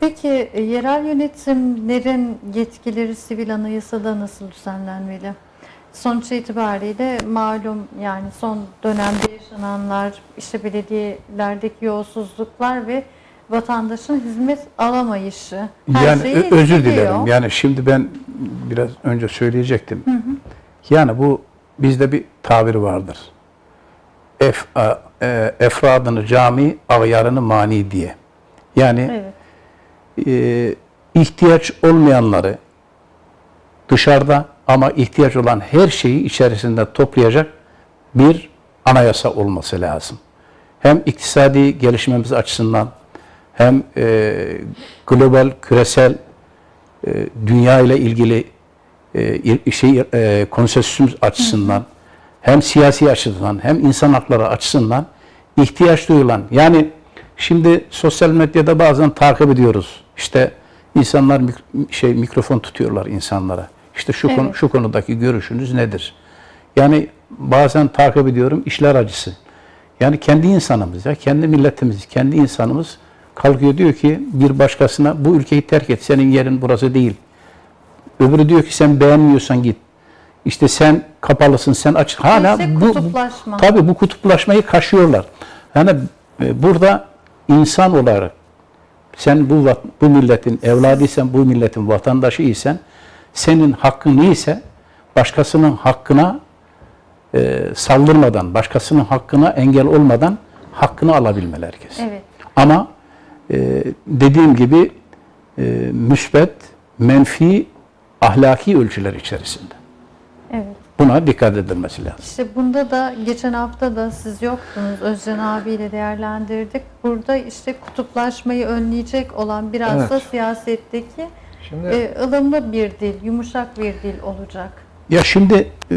Peki e, yerel yönetimlerin yetkileri sivil anayasada nasıl düzenlenmeli? Sonuç itibariyle malum yani son dönemde yaşananlar, işte belediyelerdeki yolsuzluklar ve vatandaşın hizmet alamayışı. Her yani şeyi ö- özür etkiliyor. dilerim. Yani şimdi ben biraz önce söyleyecektim. Yani bu bizde bir tabir vardır. Ef, e, efradını cami, ağyarını mani diye. Yani Evet. E, ihtiyaç olmayanları dışarıda ama ihtiyaç olan her şeyi içerisinde toplayacak bir anayasa olması lazım. Hem iktisadi gelişmemiz açısından hem e, global küresel e, dünya ile ilgili e, şey e, konsensüsümüz açısından hem siyasi açıdan hem insan hakları açısından ihtiyaç duyulan yani şimdi sosyal medyada bazen takip ediyoruz. İşte insanlar mik- şey mikrofon tutuyorlar insanlara. İşte şu konu Evet. şu konudaki görüşünüz nedir? Yani bazen takip ediyorum işler acısı. Yani kendi insanımız ya, kendi milletimiz, kendi insanımız kalkıyor diyor ki bir başkasına bu ülkeyi terk et, senin yerin burası değil. Öbürü diyor ki sen beğenmiyorsan git. İşte sen kapalısın, sen aç. Hala bu kutuplaşma. tabii bu kutuplaşmayı kaşıyorlar. Yani e, burada insan olarak sen bu bu milletin evladıysan, bu milletin vatandaşı isen senin hakkın neyse başkasının hakkına e, saldırmadan, başkasının hakkına engel olmadan hakkını alabilmeli herkes. Evet. Ama e, dediğim gibi e, müsbet, menfi, ahlaki ölçüler içerisinde. Evet. Buna dikkat edilmesi lazım. İşte bunda da geçen hafta da siz yoktunuz. Özcan abiyle değerlendirdik. Burada işte kutuplaşmayı önleyecek olan biraz Evet. da siyasetteki Şimdi e, ılımlı bir dil, yumuşak bir dil olacak. Ya şimdi e,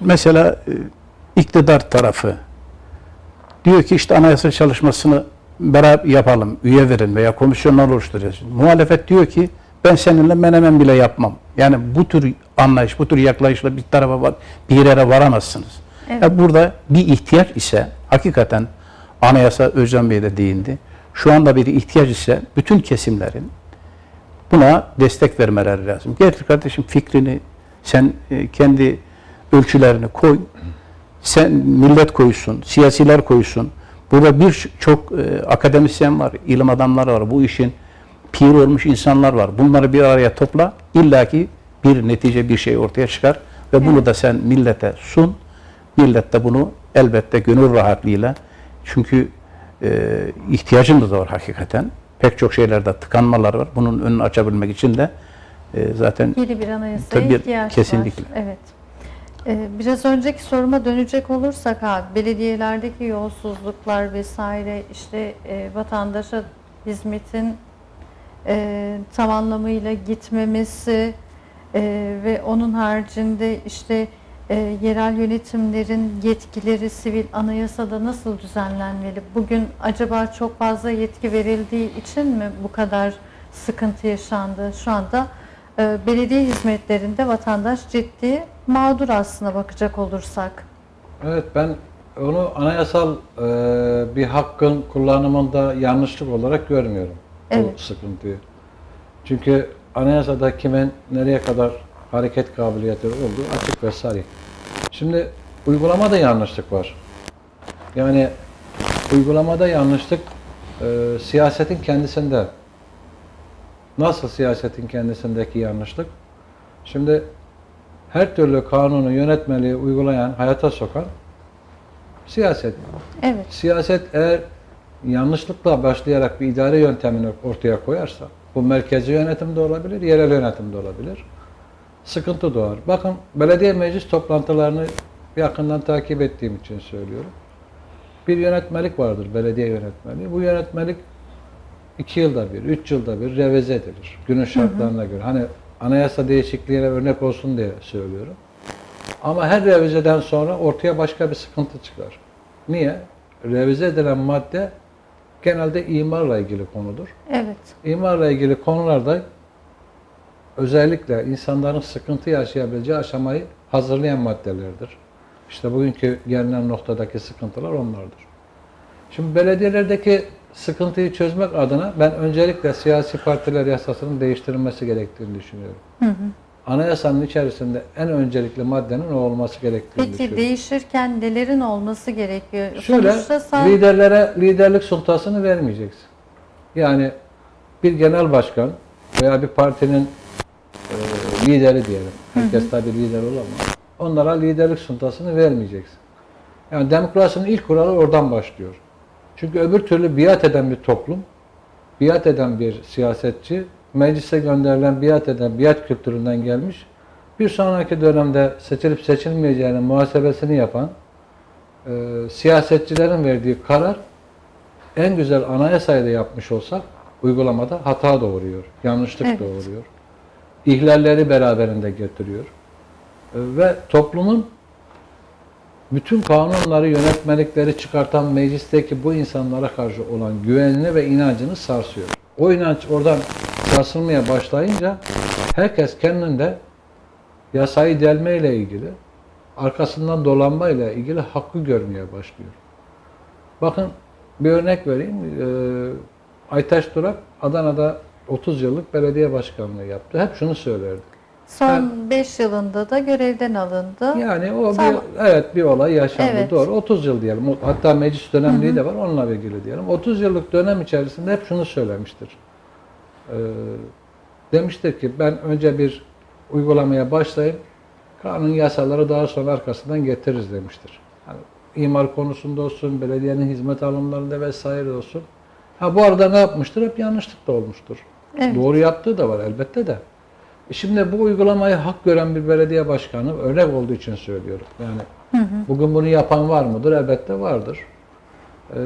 mesela e, iktidar tarafı diyor ki işte anayasa çalışmasını beraber yapalım, üye verin veya komisyonlar oluşturacağız. Muhalefet diyor ki ben seninle menemen bile yapmam. Yani bu tür anlayış, bu tür yaklaşışla bir tarafa var, bir yere varamazsınız. Evet. Ya burada bir ihtiyaç ise hakikaten anayasa Özcan Bey de değindi. Şu anda bir ihtiyaç ise bütün kesimlerin buna destek vermeleri lazım. Gel kardeşim fikrini sen e, kendi ölçülerini koy. Sen millet koysun, siyasiler koysun. Burada birçok e, akademisyen var, ilim adamları var. Bu işin pir olmuş insanlar var. Bunları bir araya topla. illaki bir netice bir şey ortaya çıkar ve bunu da sen millete sun. Millet de bunu elbette gönül rahatlığıyla çünkü e, ihtiyacımız da var hakikaten. Pek çok şeylerde tıkanmalar var. Bunun önünü açabilmek için de e, zaten Yeni bir anayasaya Tabii, ihtiyaç kesinlikle. var. Evet. Ee, Biraz önceki soruma dönecek olursak abi, belediyelerdeki yolsuzluklar vesaire işte e, vatandaşa hizmetin e, tam anlamıyla gitmemesi e, ve onun haricinde işte e, yerel yönetimlerin yetkileri sivil anayasada nasıl düzenlenmeli? Bugün acaba çok fazla yetki verildiği için mi bu kadar sıkıntı yaşandı? Şu anda e, belediye hizmetlerinde vatandaş ciddi mağdur aslına bakacak olursak. evet ben onu anayasal e, bir hakkın kullanımında yanlışlık olarak görmüyorum bu Evet. sıkıntıyı. Çünkü anayasada kimin nereye kadar hareket kabiliyeti olduğu açık ve sarih. Şimdi uygulamada yanlışlık var. Yani uygulamada yanlışlık e, siyasetin kendisinde. Nasıl siyasetin kendisindeki yanlışlık? Şimdi her türlü kanunu, yönetmeliği uygulayan, hayata sokan siyaset. Evet. Siyaset eğer yanlışlıkla başlayarak bir idare yöntemini ortaya koyarsa, bu merkezi yönetim de olabilir, yerel yönetim de olabilir. Sıkıntı doğar. Bakın belediye meclis toplantılarını yakından takip ettiğim için söylüyorum. Bir yönetmelik vardır, belediye yönetmeliği. Bu yönetmelik iki yılda bir, üç yılda bir revize edilir. Günün şartlarına göre. Hani anayasa değişikliğine örnek olsun diye söylüyorum. Ama her revizeden sonra ortaya başka bir sıkıntı çıkar. Niye? Revize edilen madde genelde imarla ilgili konudur. Evet. İmarla ilgili konularda özellikle insanların sıkıntı yaşayabileceği aşamayı hazırlayan maddelerdir. İşte bugünkü gelinen noktadaki sıkıntılar onlardır. Şimdi belediyelerdeki sıkıntıyı çözmek adına ben öncelikle siyasi partiler yasasının değiştirilmesi gerektiğini düşünüyorum. Anayasanın içerisinde en öncelikli maddenin o olması gerektiğini Peki düşünüyorum. değişirken nelerin olması gerekiyor? Şöyle Sonuçta sen liderlere liderlik sultasını vermeyeceksin. Yani bir genel başkan veya bir partinin e, lideri diyelim. Herkes tabii lider olamaz. Onlara liderlik sultasını vermeyeceksin. Yani demokrasinin ilk kuralı oradan başlıyor. Çünkü öbür türlü biat eden bir toplum, biat eden bir siyasetçi, meclise gönderilen biat eden, biat kültüründen gelmiş, bir sonraki dönemde seçilip seçilmeyeceğinin muhasebesini yapan, e, siyasetçilerin verdiği karar en güzel anayasayı da yapmış olsak uygulamada hata doğuruyor, yanlışlık Evet. doğuruyor. İhlalleri beraberinde getiriyor. E, ve toplumun bütün kanunları, yönetmelikleri çıkartan meclisteki bu insanlara karşı olan güvenini ve inancını sarsıyor. O inanç oradan sarsılmaya başlayınca herkes kendinde yasayı delmeyle ilgili, arkasından dolanmayla ilgili hakkı görmeye başlıyor. Bakın bir örnek vereyim. Ee, Aytaş Durak Adana'da 30 yıllık belediye başkanlığı yaptı. Hep şunu söylerdi. son 5 yılında da görevden alındı. Yani o Tamam. bir evet bir olay yaşandı. Evet. Doğru. 30 yıl diyelim. Hatta meclis dönemliği de var. Onunla ilgili diyelim. 30 yıllık dönem içerisinde hep şunu söylemiştir. Ee, demiştir ki ben önce bir uygulamaya başlayayım. Kanun yasaları daha sonra arkasından getiririz demiştir. Yani imar konusunda olsun, belediyenin hizmet alımlarında vesaire olsun. Ha bu arada ne yapmıştır? Hep yanlışlık da olmuştur. Evet. Doğru yaptığı da var elbette de. E Şimdi bu uygulamayı hak gören bir belediye başkanı örnek olduğu için söylüyorum. Yani bugün bunu yapan var mıdır? Elbette vardır. Ee,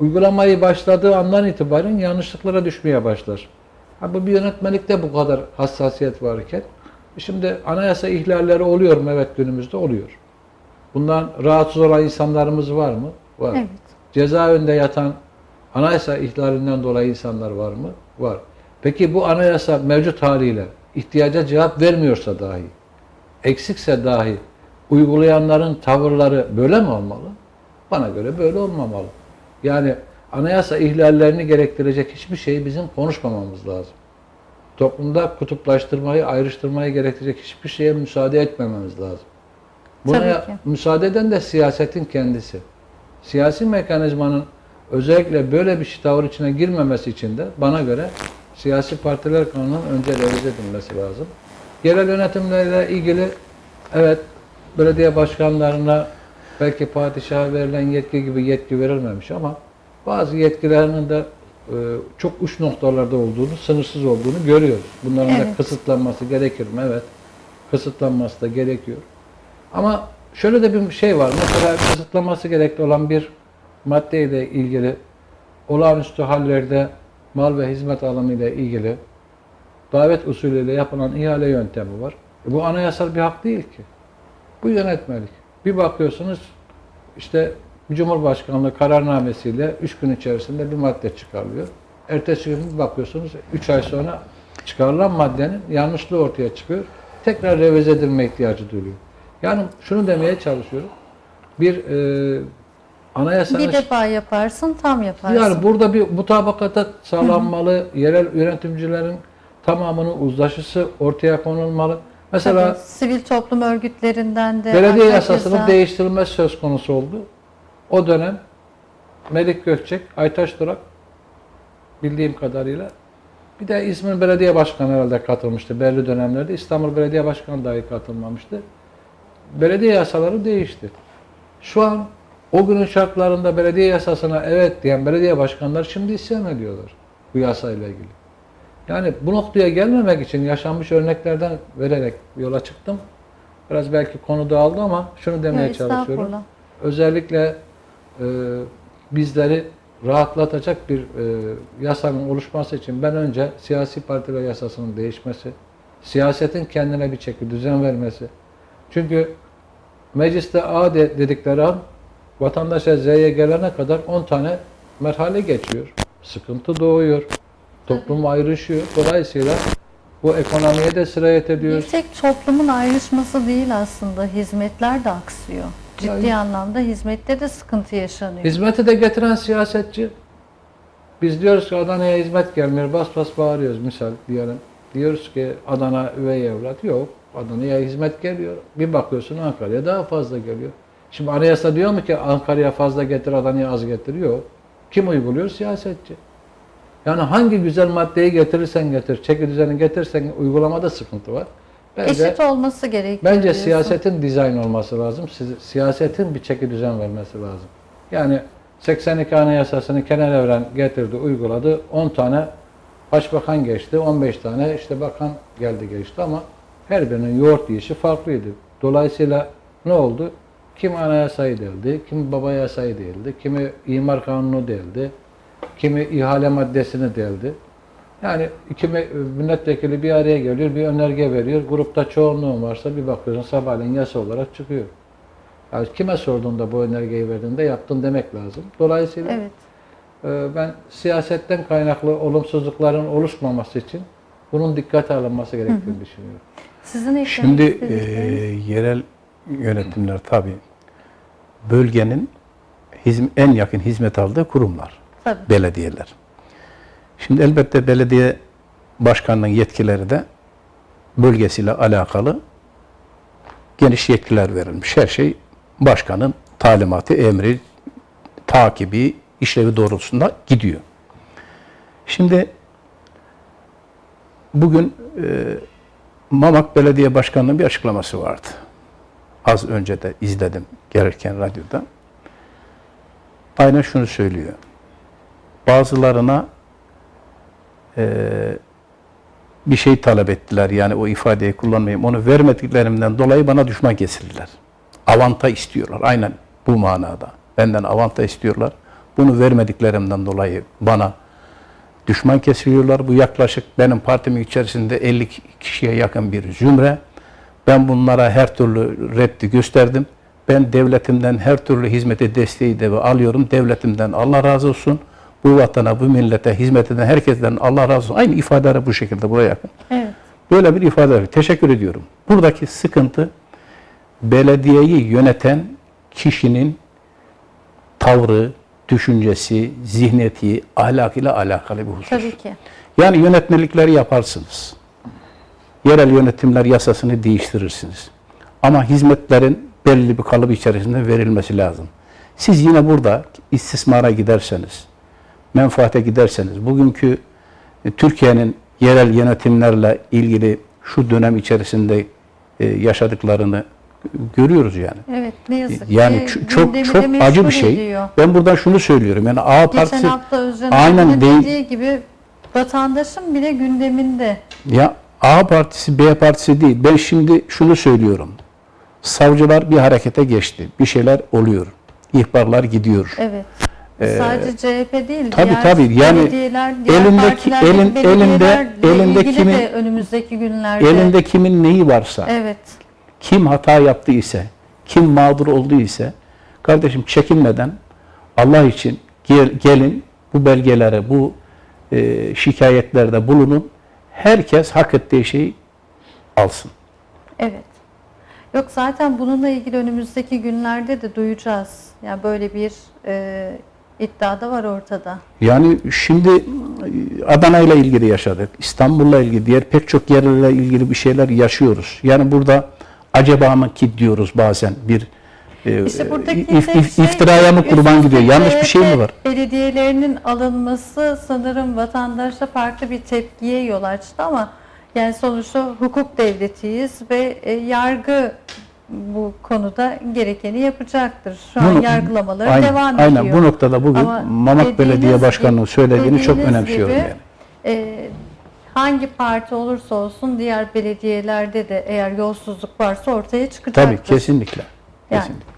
uygulamayı başladığı andan itibaren yanlışlıklara düşmeye başlar. Ha, bu bir yönetmelikte bu kadar hassasiyet varken şimdi anayasa ihlalleri oluyor mu? Evet günümüzde oluyor. Bundan rahatsız olan insanlarımız var mı? Var. Evet. Cezaevinde yatan anayasa ihlalinden dolayı insanlar var mı? Var. Peki bu anayasa mevcut haliyle ihtiyaca cevap vermiyorsa dahi, eksikse dahi uygulayanların tavırları böyle mi olmalı? Bana göre böyle olmamalı. Yani anayasa ihlallerini gerektirecek hiçbir şeyi bizim konuşmamamız lazım. Toplumda kutuplaştırmayı, ayrıştırmayı gerektirecek hiçbir şeye müsaade etmememiz lazım. Buna müsaade eden de siyasetin kendisi. Siyasi mekanizmanın özellikle böyle bir tavır içine girmemesi için de bana göre siyasi partiler kanunun önce revize edilmesi lazım. Yerel yönetimlerle ilgili evet belediye başkanlarına belki padişaha verilen yetki gibi yetki verilmemiş ama bazı yetkilerinin de e, çok uç noktalarda olduğunu, sınırsız olduğunu görüyoruz. Bunların da Evet. kısıtlanması gerekir mi? Evet. Kısıtlanması da gerekiyor. Ama şöyle de bir şey var. Mesela kısıtlaması gerekli olan bir maddeyle ilgili olağanüstü hallerde mal ve hizmet ile ilgili davet usulüyle yapılan ihale yöntemi var. E bu anayasal bir hak değil ki. Bu yönetmelik. Bir bakıyorsunuz işte Cumhurbaşkanlığı kararnamesiyle 3 gün içerisinde bir madde çıkarılıyor. Ertesi gün bir bakıyorsunuz 3 ay sonra çıkarılan maddenin yanlışlığı ortaya çıkıyor. Tekrar revize edilme ihtiyacı duyuluyor. Yani şunu demeye çalışıyorum. Bir e, anayasanın Bir defa yaparsın, tam yaparsın. yani burada bir mutabakata sağlanmalı, yerel yönetimcilerin tamamının uzlaşısı ortaya konulmalı. Mesela Tabii, sivil toplum örgütlerinden de belediye yasasının değiştirilmesi söz konusu oldu. O dönem Melik Gökçek, Aytaş Durak bildiğim kadarıyla bir de İzmir Belediye Başkanı herhalde katılmıştı belli dönemlerde. İstanbul Belediye Başkanı dahi katılmamıştı. Belediye yasaları değişti. Şu an o günün şartlarında belediye yasasına evet diyen belediye başkanlar şimdi isyan ediyorlar bu yasayla ilgili. Yani bu noktaya gelmemek için yaşanmış örneklerden vererek yola çıktım. Biraz belki konu dağıldı ama şunu demeye Yok, çalışıyorum. Özellikle e, bizleri rahatlatacak bir e, yasanın oluşması için ben önce siyasi partiler yasasının değişmesi, siyasetin kendine bir çeki düzen vermesi. Çünkü mecliste A de- dedikleri an vatandaşa Z'ye gelene kadar 10 tane merhale geçiyor. Sıkıntı doğuyor. Toplum ayrışıyor. Dolayısıyla bu ekonomiye de sirayet ediyor. Bir tek toplumun ayrışması değil aslında, hizmetler de aksıyor. Ciddi Yani- anlamda hizmette de sıkıntı yaşanıyor. Hizmeti de getiren siyasetçi Biz diyoruz ki Adana'ya hizmet gelmiyor. Bas bas bağırıyoruz misal diyelim. Diyoruz ki Adana üvey evlat. Yok. Adana'ya hizmet geliyor. Bir bakıyorsun Ankara'ya daha fazla geliyor. Şimdi anayasa diyor mu ki Ankara'ya fazla getir, Adana'ya az getir? Yok. Kim uyguluyor? Siyasetçi. Yani hangi güzel maddeyi getirirsen getir, çeki düzeni getirsen uygulamada sıkıntı var. Bence, Eşit olması gerekiyor. bence diyorsun. siyasetin dizayn olması lazım. Si- Siyasetin bir çeki düzen vermesi lazım. Yani 82 Anayasasını Kenan Evren getirdi, uyguladı. 10 tane başbakan geçti, 15 tane işte bakan geldi geçti ama her birinin yoğurt yiyişi farklıydı. Dolayısıyla ne oldu? Kim anayasayı deldi, kimi baba yasayı deldi, kimi imar kanunu deldi, kimi ihale maddesini deldi. Yani iki milletvekili bir araya geliyor, bir önerge veriyor. Grupta çoğunluğun varsa bir bakıyorsun sabahleyin yasa olarak çıkıyor. Yani kime sorduğunda bu önergeyi verdiğinde yaptın demek lazım. Dolayısıyla Evet. e, ben siyasetten kaynaklı olumsuzlukların oluşmaması için bunun dikkate alınması gerektiğini düşünüyorum. Sizin Şimdi e, yerel yönetimler tabii bölgenin hizm- en yakın hizmet aldığı kurumlar, Tabii. belediyeler. Şimdi elbette belediye başkanının yetkileri de bölgesiyle alakalı geniş yetkiler verilmiş. Her şey başkanın talimatı, emri, takibi, işlevi doğrultusunda gidiyor. Şimdi bugün e, Mamak Belediye Başkanı'nın bir açıklaması vardı. Az önce de izledim gelirken radyoda. Aynen şunu söylüyor. Bazılarına e, bir şey talep ettiler. Yani o ifadeyi kullanmayayım. Onu vermediklerimden dolayı bana düşman kesildiler. Avanta istiyorlar. Aynen bu manada. Benden avanta istiyorlar. Bunu vermediklerimden dolayı bana düşman kesiliyorlar. Bu yaklaşık benim partimin içerisinde 50 kişiye yakın bir zümre. Ben bunlara her türlü reddi gösterdim. Ben devletimden her türlü hizmeti, desteği de alıyorum. Devletimden Allah razı olsun. Bu vatana, bu millete hizmet eden herkesten Allah razı olsun. Aynı ifadeleri bu şekilde buraya yakın. Evet. Böyle bir ifade var. Teşekkür ediyorum. Buradaki sıkıntı belediyeyi yöneten kişinin tavrı, düşüncesi, zihniyeti, ahlakıyla alakalı bir husus. Tabii ki. Yani yönetmelikleri yaparsınız. Yerel yönetimler yasasını değiştirirsiniz. Ama hizmetlerin belli bir kalıp içerisinde verilmesi lazım. Siz yine burada istismara giderseniz, menfaate giderseniz, bugünkü e, Türkiye'nin yerel yönetimlerle ilgili şu dönem içerisinde e, yaşadıklarını görüyoruz yani. Evet ne yazık Yani ki. çok çok acı bir şey. ediyor. Ben buradan şunu söylüyorum. Yani A Geçen partisi Aynen değil. dediği gibi vatandaşın bile gündeminde. Ya A partisi B partisi değil. Ben şimdi şunu söylüyorum. Savcılar bir harekete geçti. Bir şeyler oluyor. İhbarlar gidiyor. Evet. Sadece CHP değil. Ee, diğer tabii. Yani belediyeler, diğer elindeki- elin- elinde- elinde kimin- de önümüzdeki günlerde. Elinde kimin neyi varsa, Evet. kim hata yaptı ise, kim mağdur oldu ise kardeşim çekinmeden Allah için gel- gelin bu belgelere, bu e, şikayetlerde bulunun. Herkes hak ettiği şeyi alsın. Evet. Yok zaten bununla ilgili önümüzdeki günlerde de duyacağız. Yani böyle bir e, iddia da var ortada. Yani şimdi e, Adana ile ilgili yaşadık. İstanbul'la ilgili, diğer pek çok yerlerle ilgili bir şeyler yaşıyoruz. Yani burada acaba mı ki diyoruz bazen bir e, İşte buradaki if- if- şey, iftiraya mı kurban gidiyor? Yanlış bir şey mi var? Belediyelerinin alınması sanırım vatandaşa farklı bir tepkiye yol açtı ama yani sonuçta hukuk devletiyiz ve e, yargı bu konuda gerekeni yapacaktır. Şu an Bunu- yargılamaları aynen, devam aynen. ediyor. Bu noktada bugün Ama Mamak Belediye Başkanı'nın söylediğini çok önemsiyorum gibi, yani. e, hangi parti olursa olsun diğer belediyelerde de eğer yolsuzluk varsa ortaya çıkacaktır. Tabii kesinlikle. Yani. kesinlikle.